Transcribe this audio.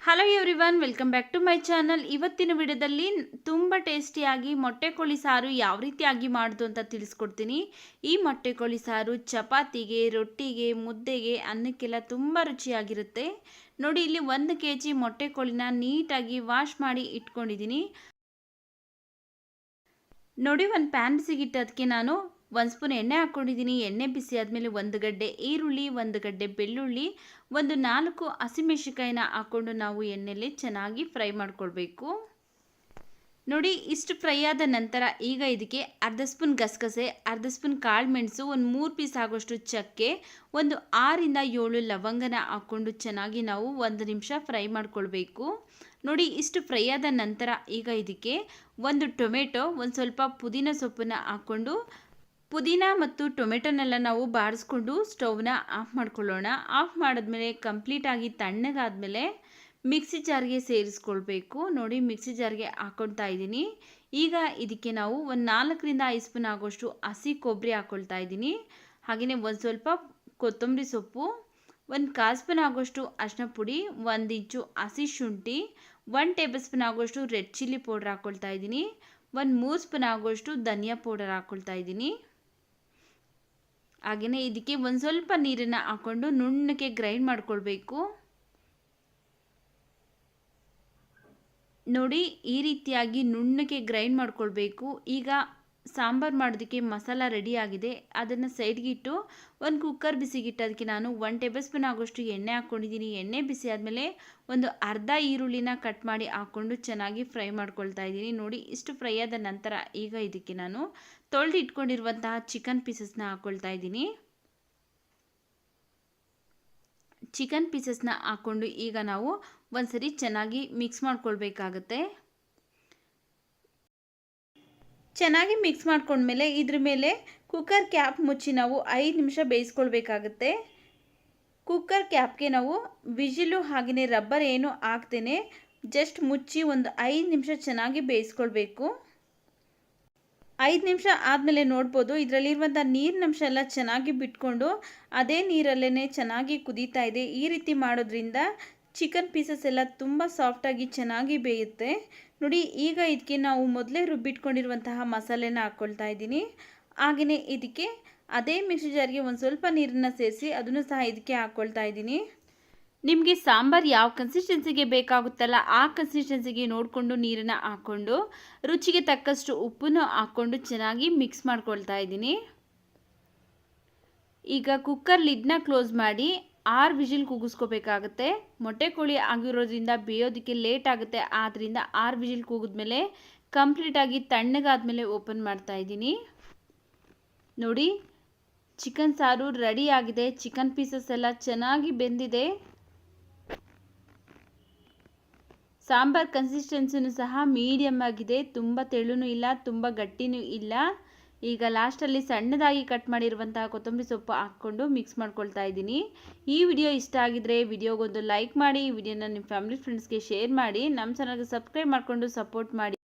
Hello everyone welcome back to my channel ಇವತ್ತಿನ ವಿಡಿಯೋದಲ್ಲಿ ತುಂಬ ಟೇಸ್ಟಿಯಾಗಿ ಮೊಟ್ಟೆ ಕೋಳಿ ಸಾರು ಯಾವ ರೀತಿಯಾಗಿ ಮಾಡೋದು ಅಂತ ತಿಳಿಸ್ಕೊಡ್ತೀನಿ. ಈ ಮೊಟ್ಟೆ ಕೋಳಿ ಸಾರು ಚಪಾತಿಗೆ, ರೊಟ್ಟಿಗೆ, ಮುದ್ದೆಗೆ ಅನ್ನಕ್ಕೆಲ್ಲ ತುಂಬ ರುಚಿಯಾಗಿರುತ್ತೆ. ನೋಡಿ, ಇಲ್ಲಿ ಒಂದು ಕೆ ಜಿ ಮೊಟ್ಟೆ ಕೋಳಿನ ನೀಟಾಗಿ ವಾಶ್ ಮಾಡಿ ಇಟ್ಕೊಂಡಿದ್ದೀನಿ. ನೋಡಿ, ಒಂದು ಪ್ಯಾನ್ ಸಿಗಿಟ್ಟು ಅದಕ್ಕೆ ನಾನು ಒಂದು ಸ್ಪೂನ್ ಎಣ್ಣೆ ಹಾಕ್ಕೊಂಡಿದ್ದೀನಿ ಎಣ್ಣೆ ಬಿಸಿ ಆದಮೇಲೆ ಒಂದು ಗಡ್ಡೆ ಈರುಳ್ಳಿ, ಒಂದು ಗಡ್ಡೆ ಬೆಳ್ಳುಳ್ಳಿ, ಒಂದು ನಾಲ್ಕು ಹಸಿಮೆಣಸಿಕಾಯಿನ ಹಾಕ್ಕೊಂಡು ನಾವು ಎಣ್ಣೆಯಲ್ಲಿ ಚೆನ್ನಾಗಿ ಫ್ರೈ ಮಾಡ್ಕೊಳ್ಬೇಕು. ನೋಡಿ, ಇಷ್ಟು ಫ್ರೈ ಆದ ನಂತರ ಈಗ ಇದಕ್ಕೆ ಅರ್ಧ ಸ್ಪೂನ್ ಗಸಗಸೆ, ಅರ್ಧ ಸ್ಪೂನ್ ಕಾಳು ಮೆಣಸು ಒಂದು ಮೂರು ಪೀಸ್ ಆಗೋಷ್ಟು ಚಕ್ಕೆ, ಒಂದು ಆರಿಂದ ಏಳು ಲವಂಗನ ಹಾಕ್ಕೊಂಡು ಚೆನ್ನಾಗಿ ನಾವು ಒಂದು ನಿಮಿಷ ಫ್ರೈ ಮಾಡಿಕೊಳ್ಬೇಕು. ನೋಡಿ, ಇಷ್ಟು ಫ್ರೈ ಆದ ನಂತರ ಈಗ ಇದಕ್ಕೆ ಒಂದು ಟೊಮೆಟೊ, ಒಂದು ಸ್ವಲ್ಪ ಪುದೀನ ಸೊಪ್ಪನ್ನು ಹಾಕ್ಕೊಂಡು ಪುದೀನ ಮತ್ತು ಟೊಮೆಟೊನೆಲ್ಲ ನಾವು ಬಾಡಿಸ್ಕೊಂಡು ಸ್ಟೌವ್ನ ಆಫ್ ಮಾಡ್ಕೊಳ್ಳೋಣ. ಆಫ್ ಮಾಡಿದ್ಮೇಲೆ ಕಂಪ್ಲೀಟಾಗಿ ತಣ್ಣಗಾದಮೇಲೆ ಮಿಕ್ಸಿ ಜಾರ್ಗೆ ಸೇರಿಸ್ಕೊಳ್ಬೇಕು. ನೋಡಿ ಮಿಕ್ಸಿ ಜಾರ್ಗೆ ಹಾಕ್ಕೊಳ್ತಾ ಇದ್ದೀನಿ. ಈಗ ಇದಕ್ಕೆ ನಾವು ಒಂದು ನಾಲ್ಕರಿಂದ ಐದು ಸ್ಪೂನ್ ಆಗೋಷ್ಟು ಹಸಿ ಕೊಬ್ಬರಿ ಹಾಕ್ಕೊಳ್ತಾ ಇದ್ದೀನಿ. ಹಾಗೆಯೇ ಒಂದು ಸ್ವಲ್ಪ ಕೊತ್ತಂಬರಿ ಸೊಪ್ಪು, ಒಂದು ಕಾಲು ಸ್ಪೂನ್ ಆಗೋಷ್ಟು ಅರಿಶಿನ ಪುಡಿ, ಒಂದು ಇಂಚು ಹಸಿ ಶುಂಠಿ ಒನ್ ಟೇಬಲ್ ಸ್ಪೂನ್ ಆಗೋಷ್ಟು ರೆಡ್ ಚಿಲ್ಲಿ ಪೌಡ್ರ್ ಹಾಕ್ಕೊಳ್ತಾ ಇದ್ದೀನಿ. ಒಂದು ಮೂರು ಸ್ಪೂನ್ ಆಗೋಷ್ಟು ಧನಿಯಾ ಪೌಡರ್ ಹಾಕ್ಕೊಳ್ತಾ ಇದ್ದೀನಿ. ಹಾಗೆಯೇ ಇದಕ್ಕೆ ಒಂದು ಸ್ವಲ್ಪ ನೀರನ್ನು ಹಾಕ್ಕೊಂಡು ನುಣ್ಣಗೆ ಗ್ರೈಂಡ್ ಮಾಡ್ಕೊಳ್ಬೇಕು. ನೋಡಿ ಈ ರೀತಿಯಾಗಿ ನುಣ್ಣಗೆ ಗ್ರೈಂಡ್ ಮಾಡ್ಕೊಳ್ಬೇಕು. ಈಗ ಸಾಂಬಾರು ಮಾಡೋದಕ್ಕೆ ಮಸಾಲ ರೆಡಿ ಆಗಿದೆ. ಅದನ್ನು ಸೈಡ್ಗೆ ಇಟ್ಟು ಒಂದು ಕುಕ್ಕರ್ ಬಿಸಿಗಿಟ್ಟು ಅದಕ್ಕೆ ನಾನು ಒನ್ ಟೇಬಲ್ ಸ್ಪೂನ್ ಆಗೋಷ್ಟು ಎಣ್ಣೆ ಹಾಕ್ಕೊಂಡಿದ್ದೀನಿ ಎಣ್ಣೆ ಬಿಸಿ ಆದಮೇಲೆ ಒಂದು ಅರ್ಧ ಈರುಳ್ಳಿನ ಕಟ್ ಮಾಡಿ ಹಾಕ್ಕೊಂಡು ಚೆನ್ನಾಗಿ ಫ್ರೈ ಮಾಡ್ಕೊಳ್ತಾ ಇದ್ದೀನಿ. ನೋಡಿ, ಇಷ್ಟು ಫ್ರೈ ಆದ ನಂತರ ಈಗ ಇದಕ್ಕೆ ನಾನು ತೊಳೆದು ಇಟ್ಕೊಂಡಿರುವಂತಹ ಚಿಕನ್ ಪೀಸಸ್ನ ಹಾಕ್ಕೊಳ್ತಾ ಇದ್ದೀನಿ. ಚಿಕನ್ ಪೀಸಸ್ನ ಹಾಕ್ಕೊಂಡು ಈಗ ನಾವು ಒಂದ್ಸರಿ ಚೆನ್ನಾಗಿ ಮಿಕ್ಸ್ ಮಾಡ್ಕೊಳ್ಬೇಕಾಗತ್ತೆ. ಚೆನ್ನಾಗಿ ಮಿಕ್ಸ್ ಮಾಡ್ಕೊಂಡ್ಮೇಲೆ ಇದ್ರ ಮೇಲೆ ಕುಕ್ಕರ್ ಕ್ಯಾಪ್ ಮುಚ್ಚಿ ನಾವು ಐದು ನಿಮಿಷ ಬೇಯಿಸ್ಕೊಳ್ಬೇಕಾಗತ್ತೆ. ಕುಕ್ಕರ್ ಕ್ಯಾಪ್ಗೆ ನಾವು ವಿಜಿಲು ಹಾಗೆಯೇ ರಬ್ಬರ್ ಏನು ಹಾಕ್ತೇನೆ ಜಸ್ಟ್ ಮುಚ್ಚಿ ಒಂದು ಐದು ನಿಮಿಷ ಚೆನ್ನಾಗಿ ಬೇಯಿಸ್ಕೊಳ್ಬೇಕು. ಐದು ನಿಮಿಷ ಆದಮೇಲೆ ನೋಡ್ಬೋದು, ಇದರಲ್ಲಿರುವಂಥ ನೀರಿನಂಶ ಎಲ್ಲ ಚೆನ್ನಾಗಿ ಬಿಟ್ಕೊಂಡು, ಅದೇ ನೀರಲ್ಲೇ ಚೆನ್ನಾಗಿ ಕುದೀತಾ ಇದೆ. ಈ ರೀತಿ ಮಾಡೋದ್ರಿಂದ ಚಿಕನ್ ಪೀಸಸ್ ಎಲ್ಲ ತುಂಬ ಸಾಫ್ಟಾಗಿ ಚೆನ್ನಾಗಿ ಬೇಯುತ್ತೆ. ನೋಡಿ, ಈಗ ಇದಕ್ಕೆ ನಾವು ಮೊದಲೇ ರುಬ್ಬಿಟ್ಕೊಂಡಿರುವಂತಹ ಮಸಾಲೆನ ಹಾಕ್ಕೊಳ್ತಾ ಇದ್ದೀನಿ. ಹಾಗೆಯೇ ಇದಕ್ಕೆ ಅದೇ ಮಿಕ್ಸಿ ಜಾರಿಗೆ ಒಂದು ಸ್ವಲ್ಪ ನೀರನ್ನು ಸೇರಿಸಿ ಅದನ್ನು ಸಹ ಇದಕ್ಕೆ ಹಾಕ್ಕೊಳ್ತಾ ಇದ್ದೀನಿ. ನಿಮಗೆ ಸಾಂಬಾರು ಯಾವ ಕನ್ಸಿಸ್ಟೆನ್ಸಿಗೆ ಬೇಕಾಗುತ್ತಲ್ಲ ಆ ಕನ್ಸಿಸ್ಟೆನ್ಸಿಗೆ ನೋಡಿಕೊಂಡು ನೀರನ್ನು ಹಾಕ್ಕೊಂಡು, ರುಚಿಗೆ ತಕ್ಕಷ್ಟು ಉಪ್ಪನ್ನು ಹಾಕ್ಕೊಂಡು ಚೆನ್ನಾಗಿ ಮಿಕ್ಸ್ ಮಾಡ್ಕೊಳ್ತಾ ಇದ್ದೀನಿ. ಈಗ ಕುಕ್ಕರ್ ಲಿಡ್ನ ಕ್ಲೋಸ್ ಮಾಡಿ ಆರು ವಿಜಿಲ್ ಕೂಗಿಸ್ಕೋಬೇಕಾಗತ್ತೆ. ಮೊಟ್ಟೆ ಕೋಳಿ ಆಗಿರೋದ್ರಿಂದ ಬೇಯೋದಕ್ಕೆ ಲೇಟ್ ಆಗುತ್ತೆ. ಆದ್ದರಿಂದ ಆರು ವಿಜಿಲ್ ಕೂಗಿದ್ಮೇಲೆ ಕಂಪ್ಲೀಟಾಗಿ ತಣ್ಣಗಾದ್ಮೇಲೆ ಓಪನ್ ಮಾಡ್ತಾ ಇದ್ದೀನಿ. ನೋಡಿ, ಚಿಕನ್ ಸಾರು ರೆಡಿ ಆಗಿದೆ. ಚಿಕನ್ ಪೀಸಸ್ ಎಲ್ಲ ಚೆನ್ನಾಗಿ ಬೆಂದಿದೆ. ಸಾಂಬಾರ್ ಕನ್ಸಿಸ್ಟೆನ್ಸಿನೂ ಸಹ ಮೀಡಿಯಮ್ ಆಗಿದೆ. ತುಂಬ ತೆಳುನೂ ಇಲ್ಲ, ತುಂಬ ಗಟ್ಟಿನೂ ಇಲ್ಲ. ಈಗ ಲಾಸ್ಟಲ್ಲಿ ಸಣ್ಣದಾಗಿ ಕಟ್ ಮಾಡಿರುವಂತಹ ಕೊತ್ತಂಬರಿ ಸೊಪ್ಪು ಹಾಕ್ಕೊಂಡು ಮಿಕ್ಸ್ ಮಾಡ್ಕೊಳ್ತಾ ಇದ್ದೀನಿ. ಈ ವಿಡಿಯೋ ಇಷ್ಟ ಆಗಿದ್ರೆ ವಿಡಿಯೋಗೊಂದು ಲೈಕ್ ಮಾಡಿ, ಈ ವಿಡಿಯೋನ ನಿಮ್ಮ ಫ್ಯಾಮಿಲಿ ಫ್ರೆಂಡ್ಸ್ಗೆ ಶೇರ್ ಮಾಡಿ, ನಮ್ಮ ಚಾನಲ್ಗೆ ಸಬ್ಸ್ಕ್ರೈಬ್ ಮಾಡಿಕೊಂಡು ಸಪೋರ್ಟ್ ಮಾಡಿ.